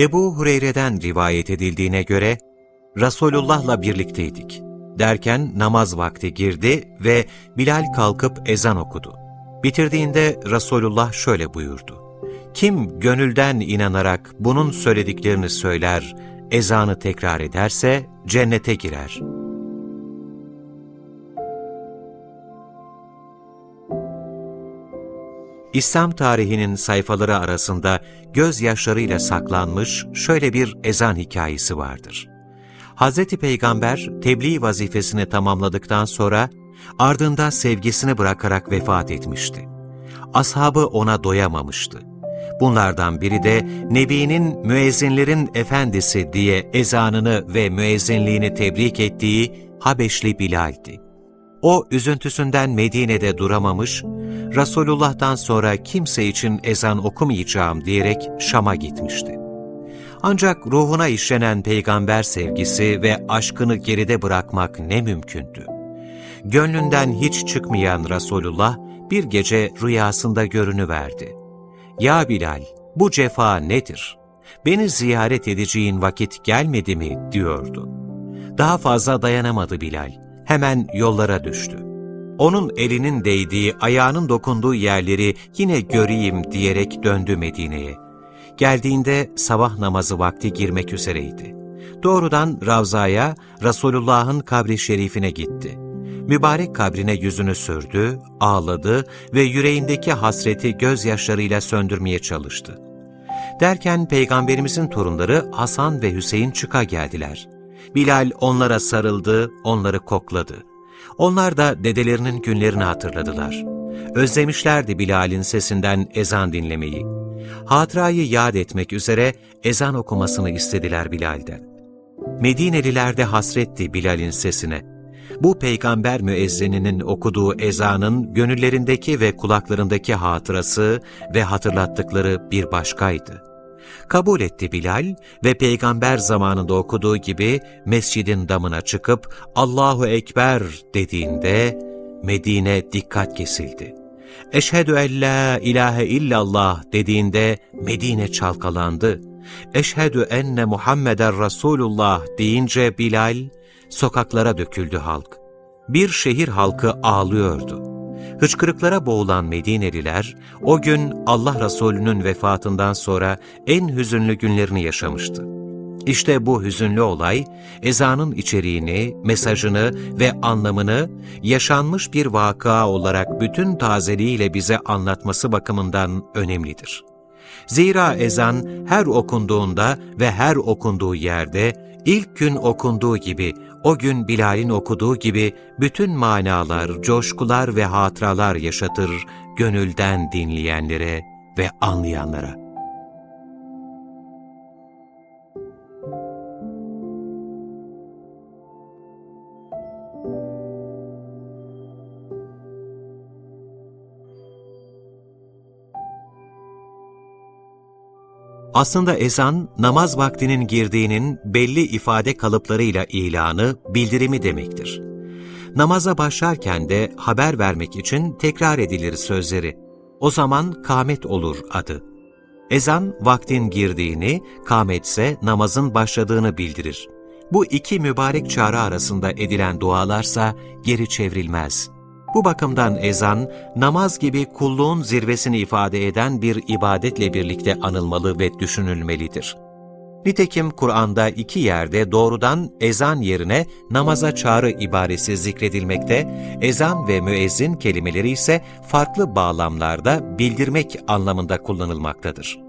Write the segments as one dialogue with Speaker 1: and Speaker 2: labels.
Speaker 1: Ebu Hureyre'den rivayet edildiğine göre, Resulullah'la birlikteydik. Derken namaz vakti girdi ve Bilal kalkıp ezan okudu. Bitirdiğinde Resulullah şöyle buyurdu. Kim gönülden inanarak bunun söylediklerini söyler, ezanı tekrar ederse cennete girer. İslam tarihinin sayfaları arasında gözyaşlarıyla saklanmış şöyle bir ezan hikayesi vardır. Hz. Peygamber tebliğ vazifesini tamamladıktan sonra ardında sevgisini bırakarak vefat etmişti. Ashabı ona doyamamıştı. Bunlardan biri de Nebi'nin müezzinlerin efendisi diye ezanını ve müezzinliğini tebrik ettiği Habeşli Bilal'di. O üzüntüsünden Medine'de duramamış, Resulullah'tan sonra kimse için ezan okumayacağım diyerek Şam'a gitmişti. Ancak ruhuna işlenen peygamber sevgisi ve aşkını geride bırakmak ne mümkündü. Gönlünden hiç çıkmayan Resulullah bir gece rüyasında görünüverdi. ''Ya Bilal, bu cefa nedir? Beni ziyaret edeceğin vakit gelmedi mi?'' diyordu. Daha fazla dayanamadı Bilal. Hemen yollara düştü. Onun elinin değdiği, ayağının dokunduğu yerleri yine göreyim diyerek döndü Medine'ye. Geldiğinde sabah namazı vakti girmek üzereydi. Doğrudan Ravza'ya, Resulullah'ın kabri şerifine gitti. Mübarek kabrine yüzünü sürdü, ağladı ve yüreğindeki hasreti gözyaşlarıyla söndürmeye çalıştı. Derken Peygamberimizin torunları Hasan ve Hüseyin çıka geldiler. Bilal onlara sarıldı, onları kokladı. Onlar da dedelerinin günlerini hatırladılar. Özlemişlerdi Bilal'in sesinden ezan dinlemeyi. Hatırayı yad etmek üzere ezan okumasını istediler Bilal'den. Medineliler de hasretti Bilal'in sesine. Bu peygamber müezzininin okuduğu ezanın gönüllerindeki ve kulaklarındaki hatırası ve hatırlattıkları bir başkaydı. Kabul etti Bilal ve peygamber zamanında okuduğu gibi mescidin damına çıkıp Allahu Ekber dediğinde Medine dikkat kesildi. Eşhedü en la ilahe illallah dediğinde Medine çalkalandı. Eşhedü enne Muhammeden Resulullah deyince Bilal, sokaklara döküldü halk. Bir şehir halkı ağlıyordu. Hıçkırıklara boğulan Medineliler, o gün Allah Resulü'nün vefatından sonra en hüzünlü günlerini yaşamıştı. İşte bu hüzünlü olay, ezanın içeriğini, mesajını ve anlamını yaşanmış bir vaka olarak bütün tazeliğiyle bize anlatması bakımından önemlidir. Zira ezan her okunduğunda ve her okunduğu yerde ilk gün okunduğu gibi, o gün Bilal'in okuduğu gibi bütün manalar, coşkular ve hatıralar yaşatır gönülden dinleyenlere ve anlayanlara. Aslında ezan, namaz vaktinin girdiğinin belli ifade kalıplarıyla ilanı, bildirimi demektir. Namaza başlarken de haber vermek için tekrar edilir sözleri. O zaman kâmet olur adı. Ezan, vaktin girdiğini, kâmetse namazın başladığını bildirir. Bu iki mübarek çağrı arasında edilen dualarsa geri çevrilmez.'' Bu bakımdan ezan, namaz gibi kulluğun zirvesini ifade eden bir ibadetle birlikte anılmalı ve düşünülmelidir. Nitekim Kur'an'da iki yerde doğrudan ezan yerine namaza çağrı ibaresi zikredilmekte, ezan ve müezzin kelimeleri ise farklı bağlamlarda bildirmek anlamında kullanılmaktadır.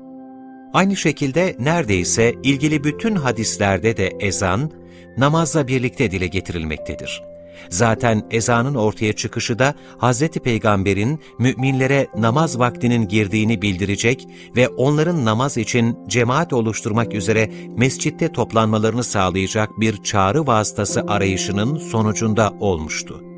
Speaker 1: Aynı şekilde neredeyse ilgili bütün hadislerde de ezan, namazla birlikte dile getirilmektedir. Zaten ezanın ortaya çıkışı da Hz. Peygamber'in müminlere namaz vaktinin girdiğini bildirecek ve onların namaz için cemaat oluşturmak üzere mescitte toplanmalarını sağlayacak bir çağrı vasıtası arayışının sonucunda olmuştu.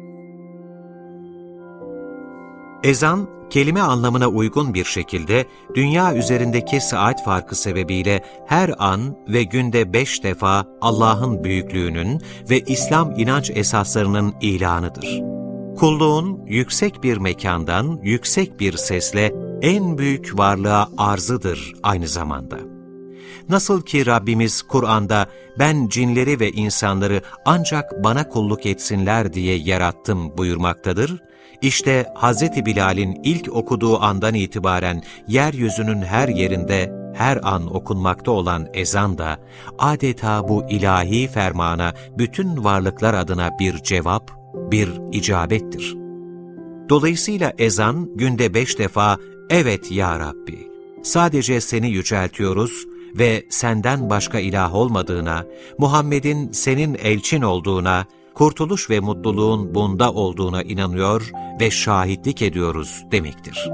Speaker 1: Ezan, kelime anlamına uygun bir şekilde dünya üzerindeki saat farkı sebebiyle her an ve günde beş defa Allah'ın büyüklüğünün ve İslam inanç esaslarının ilanıdır. Kulluğun yüksek bir mekandan yüksek bir sesle en büyük varlığa arzıdır aynı zamanda. Nasıl ki Rabbimiz Kur'an'da ben cinleri ve insanları ancak bana kulluk etsinler diye yarattım buyurmaktadır, işte Hz. Bilal'in ilk okuduğu andan itibaren yeryüzünün her yerinde her an okunmakta olan ezan da adeta bu ilahi fermana bütün varlıklar adına bir cevap, bir icabettir. Dolayısıyla ezan günde beş defa evet ya Rabbi, sadece seni yüceltiyoruz ve senden başka ilah olmadığına, Muhammed'in senin elçin olduğuna, kurtuluş ve mutluluğun bunda olduğuna inanıyor ve şahitlik ediyoruz demektir.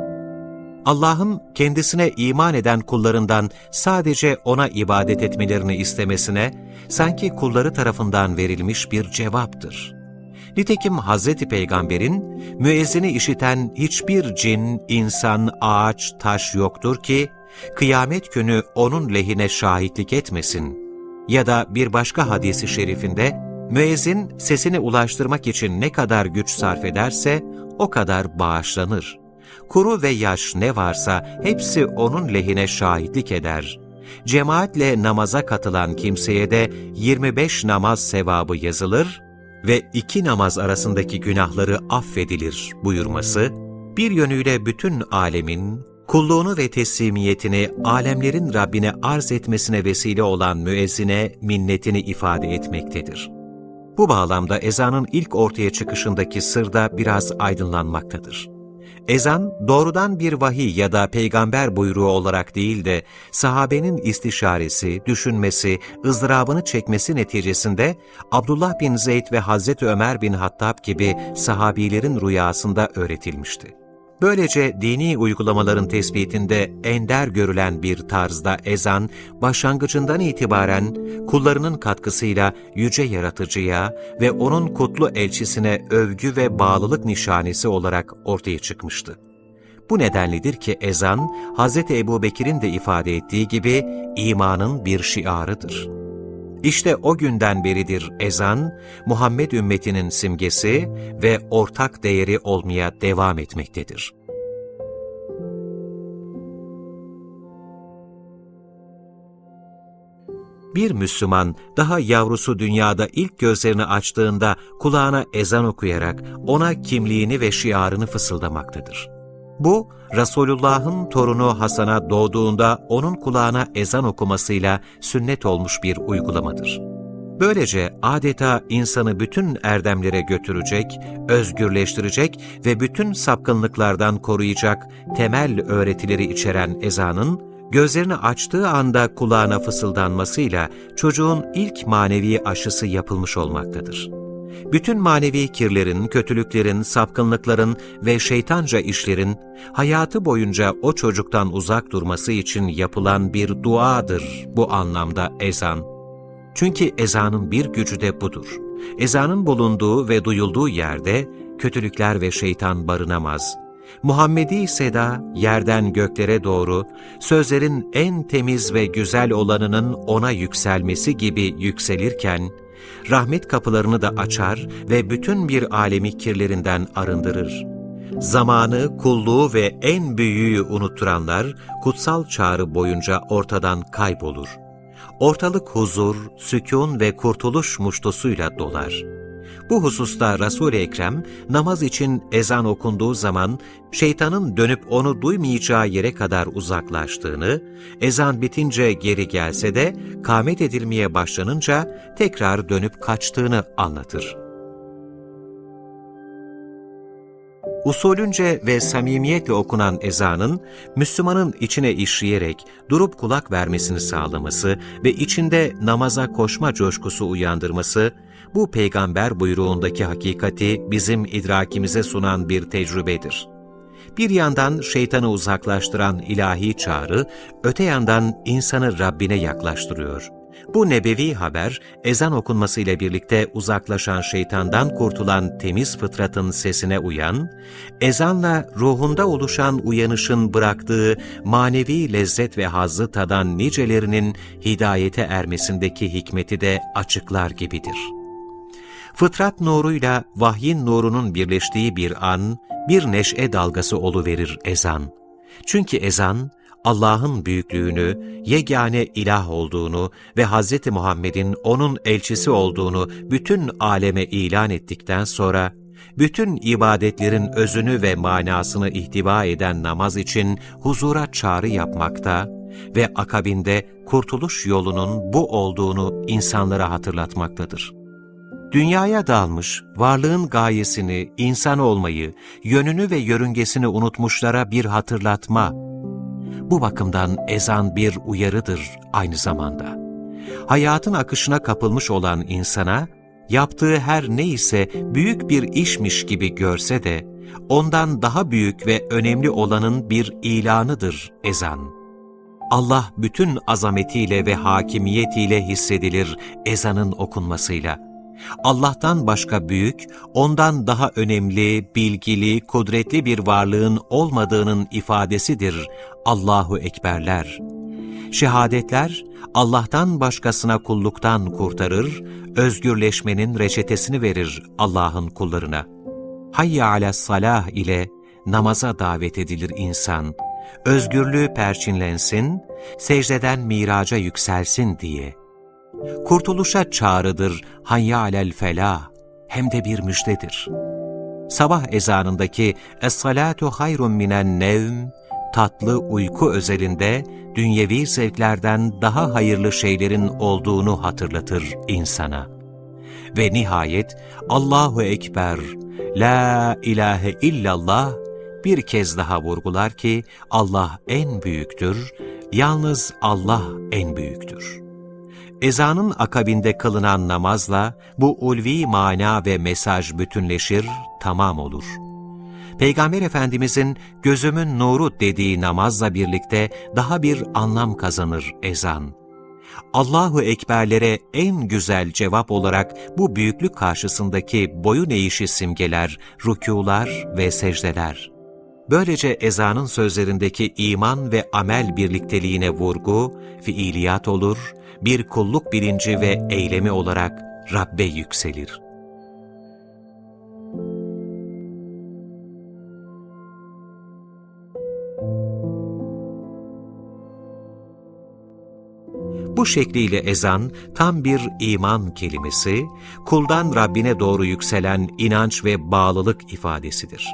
Speaker 1: Allah'ın kendisine iman eden kullarından sadece O'na ibadet etmelerini istemesine, sanki kulları tarafından verilmiş bir cevaptır. Nitekim Hz. Peygamber'in, müezzini işiten hiçbir cin, insan, ağaç, taş yoktur ki, kıyamet günü onun lehine şahitlik etmesin. Ya da bir başka hadisi şerifinde, müezzin sesini ulaştırmak için ne kadar güç sarf ederse, o kadar bağışlanır. Kuru ve yaş ne varsa hepsi onun lehine şahitlik eder. Cemaatle namaza katılan kimseye de 25 namaz sevabı yazılır ve iki namaz arasındaki günahları affedilir buyurması, bir yönüyle bütün alemin, kulluğunu ve teslimiyetini alemlerin Rabbine arz etmesine vesile olan müezzine minnetini ifade etmektedir. Bu bağlamda ezanın ilk ortaya çıkışındaki sır da biraz aydınlanmaktadır. Ezan, doğrudan bir vahiy ya da peygamber buyruğu olarak değil de, sahabenin istişaresi, düşünmesi, ızdırabını çekmesi neticesinde Abdullah bin Zeyd ve Hazreti Ömer bin Hattab gibi sahabilerin rüyasında öğretilmişti. Böylece dini uygulamaların tespitinde ender görülen bir tarzda ezan, başlangıcından itibaren kullarının katkısıyla yüce yaratıcıya ve onun kutlu elçisine övgü ve bağlılık nişanesi olarak ortaya çıkmıştı. Bu nedenlidir ki ezan, Hz. Ebu Bekir'in de ifade ettiği gibi imanın bir şiarıdır. İşte o günden beridir ezan, Muhammed ümmetinin simgesi ve ortak değeri olmaya devam etmektedir. Bir Müslüman daha yavrusu dünyada ilk gözlerini açtığında kulağına ezan okuyarak ona kimliğini ve şiarını fısıldamaktadır. Bu, Resulullah'ın torunu Hasan'a doğduğunda onun kulağına ezan okumasıyla sünnet olmuş bir uygulamadır. Böylece adeta insanı bütün erdemlere götürecek, özgürleştirecek ve bütün sapkınlıklardan koruyacak temel öğretileri içeren ezanın, gözlerini açtığı anda kulağına fısıldanmasıyla çocuğun ilk manevi aşısı yapılmış olmaktadır bütün manevi kirlerin, kötülüklerin, sapkınlıkların ve şeytanca işlerin hayatı boyunca o çocuktan uzak durması için yapılan bir duadır bu anlamda ezan. Çünkü ezanın bir gücü de budur. Ezanın bulunduğu ve duyulduğu yerde kötülükler ve şeytan barınamaz. Muhammedi seda yerden göklere doğru sözlerin en temiz ve güzel olanının ona yükselmesi gibi yükselirken, rahmet kapılarını da açar ve bütün bir alemi kirlerinden arındırır. Zamanı, kulluğu ve en büyüğü unutturanlar kutsal çağrı boyunca ortadan kaybolur. Ortalık huzur, sükun ve kurtuluş muştusuyla dolar.'' Bu hususta Resul-i Ekrem namaz için ezan okunduğu zaman şeytanın dönüp onu duymayacağı yere kadar uzaklaştığını, ezan bitince geri gelse de kâmet edilmeye başlanınca tekrar dönüp kaçtığını anlatır. Usulünce ve samimiyetle okunan ezanın, Müslümanın içine işleyerek durup kulak vermesini sağlaması ve içinde namaza koşma coşkusu uyandırması, bu peygamber buyruğundaki hakikati bizim idrakimize sunan bir tecrübedir. Bir yandan şeytanı uzaklaştıran ilahi çağrı, öte yandan insanı Rabbine yaklaştırıyor. Bu nebevi haber, ezan okunmasıyla birlikte uzaklaşan şeytandan kurtulan temiz fıtratın sesine uyan, ezanla ruhunda oluşan uyanışın bıraktığı manevi lezzet ve hazzı tadan nicelerinin hidayete ermesindeki hikmeti de açıklar gibidir.'' Fıtrat nuruyla vahyin nurunun birleştiği bir an, bir neşe dalgası verir ezan. Çünkü ezan, Allah'ın büyüklüğünü, yegane ilah olduğunu ve Hz. Muhammed'in onun elçisi olduğunu bütün aleme ilan ettikten sonra, bütün ibadetlerin özünü ve manasını ihtiva eden namaz için huzura çağrı yapmakta ve akabinde kurtuluş yolunun bu olduğunu insanlara hatırlatmaktadır. Dünyaya dalmış, varlığın gayesini, insan olmayı, yönünü ve yörüngesini unutmuşlara bir hatırlatma. Bu bakımdan ezan bir uyarıdır aynı zamanda. Hayatın akışına kapılmış olan insana, yaptığı her neyse büyük bir işmiş gibi görse de, ondan daha büyük ve önemli olanın bir ilanıdır ezan. Allah bütün azametiyle ve hakimiyetiyle hissedilir ezanın okunmasıyla. Allah'tan başka büyük, ondan daha önemli, bilgili, kudretli bir varlığın olmadığının ifadesidir Allahu Ekberler. Şehadetler, Allah'tan başkasına kulluktan kurtarır, özgürleşmenin reçetesini verir Allah'ın kullarına. Hayya ala salah ile namaza davet edilir insan. Özgürlüğü perçinlensin, secdeden miraca yükselsin diye. Kurtuluşa çağrıdır hayya alel felah, hem de bir müjdedir. Sabah ezanındaki Es-salatu hayrun minen nevm, tatlı uyku özelinde dünyevi zevklerden daha hayırlı şeylerin olduğunu hatırlatır insana. Ve nihayet Allahu Ekber, La ilahe illallah bir kez daha vurgular ki Allah en büyüktür, yalnız Allah en büyüktür. Ezanın akabinde kılınan namazla bu ulvi mana ve mesaj bütünleşir, tamam olur. Peygamber Efendimizin gözümün nuru dediği namazla birlikte daha bir anlam kazanır ezan. Allahu Ekberlere en güzel cevap olarak bu büyüklük karşısındaki boyun eğişi simgeler, rükûlar ve secdeler. Böylece ezanın sözlerindeki iman ve amel birlikteliğine vurgu, fiiliyat olur, bir kulluk bilinci ve eylemi olarak Rabbe yükselir. Bu şekliyle ezan tam bir iman kelimesi, kuldan Rabbine doğru yükselen inanç ve bağlılık ifadesidir.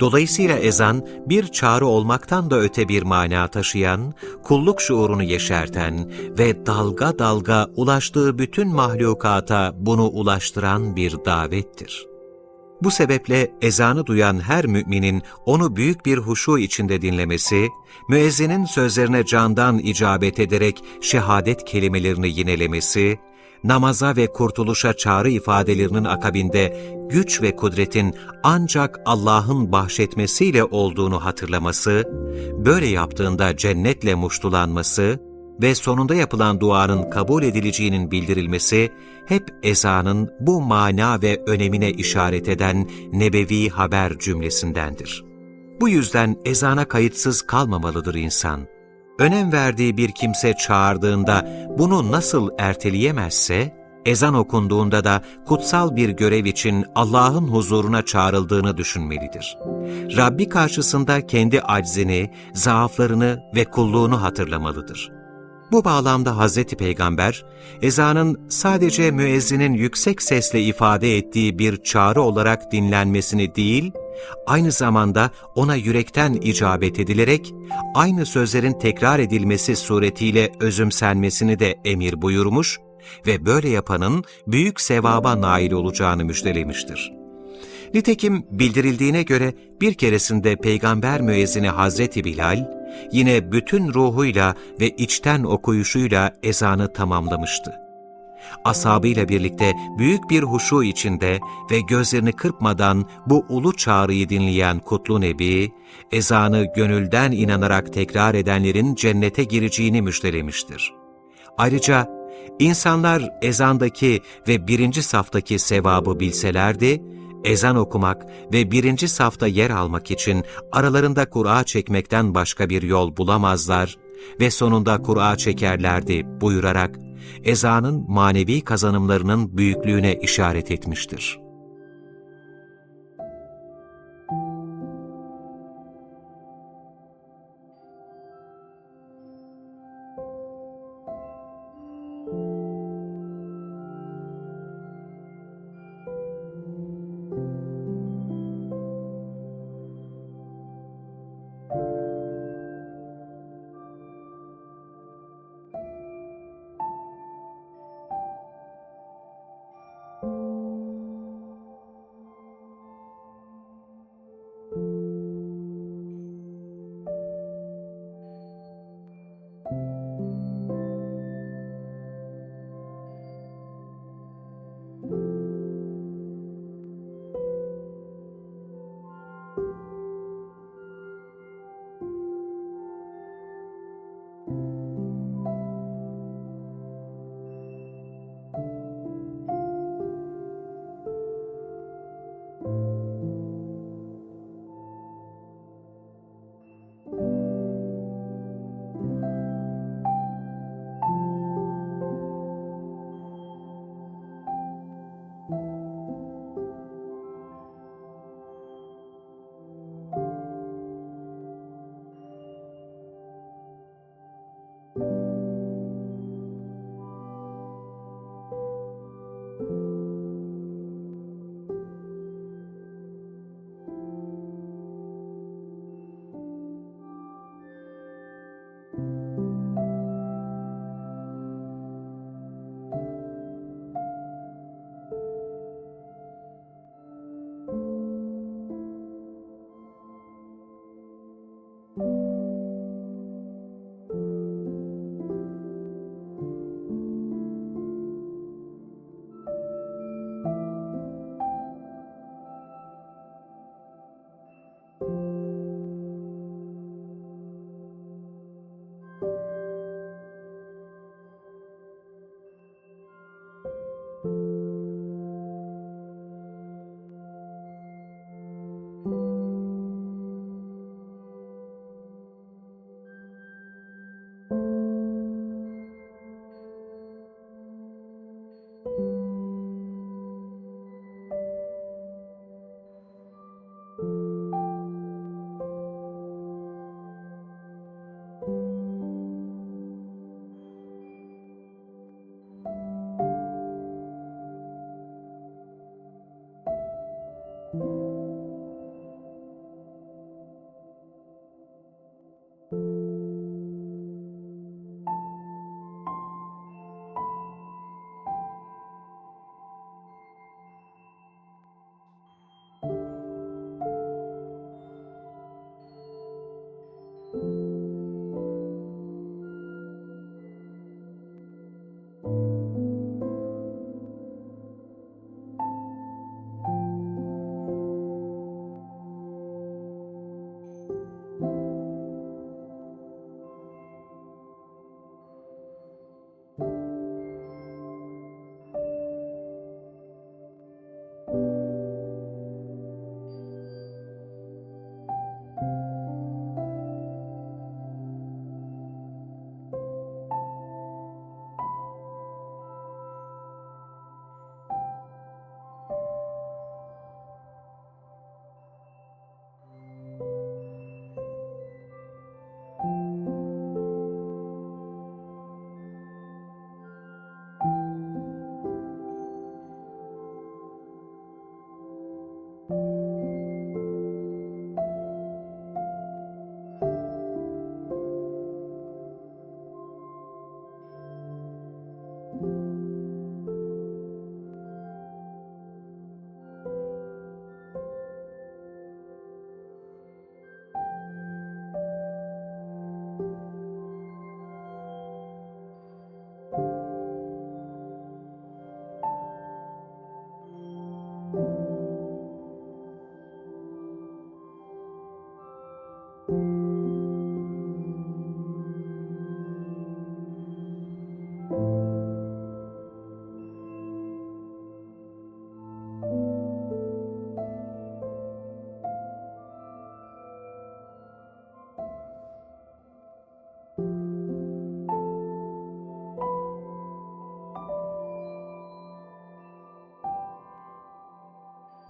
Speaker 1: Dolayısıyla ezan bir çağrı olmaktan da öte bir mana taşıyan, kulluk şuurunu yeşerten ve dalga dalga ulaştığı bütün mahlukata bunu ulaştıran bir davettir. Bu sebeple ezanı duyan her müminin onu büyük bir huşu içinde dinlemesi, müezzinin sözlerine candan icabet ederek şehadet kelimelerini yinelemesi, namaza ve kurtuluşa çağrı ifadelerinin akabinde güç ve kudretin ancak Allah'ın bahşetmesiyle olduğunu hatırlaması, böyle yaptığında cennetle muştulanması ve sonunda yapılan duanın kabul edileceğinin bildirilmesi, hep ezanın bu mana ve önemine işaret eden nebevi haber cümlesindendir. Bu yüzden ezana kayıtsız kalmamalıdır insan önem verdiği bir kimse çağırdığında bunu nasıl erteleyemezse, ezan okunduğunda da kutsal bir görev için Allah'ın huzuruna çağrıldığını düşünmelidir. Rabbi karşısında kendi aczini, zaaflarını ve kulluğunu hatırlamalıdır. Bu bağlamda Hz. Peygamber, ezanın sadece müezzinin yüksek sesle ifade ettiği bir çağrı olarak dinlenmesini değil, aynı zamanda ona yürekten icabet edilerek, aynı sözlerin tekrar edilmesi suretiyle özümsenmesini de emir buyurmuş ve böyle yapanın büyük sevaba nail olacağını müjdelemiştir. Nitekim bildirildiğine göre bir keresinde peygamber müezzini Hazreti Bilal, yine bütün ruhuyla ve içten okuyuşuyla ezanı tamamlamıştı. Ashabıyla birlikte büyük bir huşu içinde ve gözlerini kırpmadan bu ulu çağrıyı dinleyen Kutlu Nebi, ezanı gönülden inanarak tekrar edenlerin cennete gireceğini müjdelemiştir. Ayrıca insanlar ezandaki ve birinci saftaki sevabı bilselerdi, ezan okumak ve birinci safta yer almak için aralarında Kur'a çekmekten başka bir yol bulamazlar ve sonunda Kur'a çekerlerdi buyurarak ezanın manevi kazanımlarının büyüklüğüne işaret etmiştir.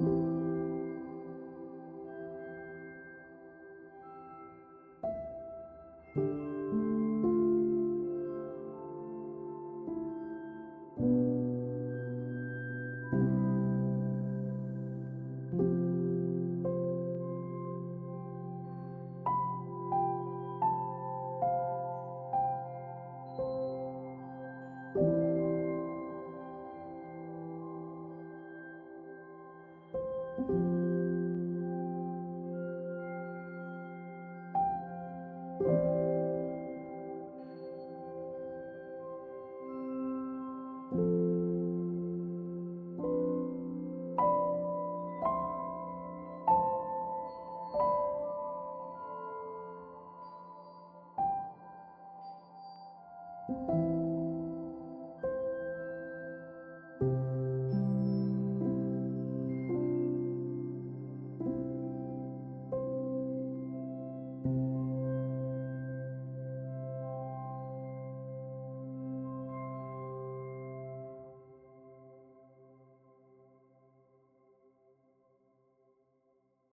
Speaker 2: thank you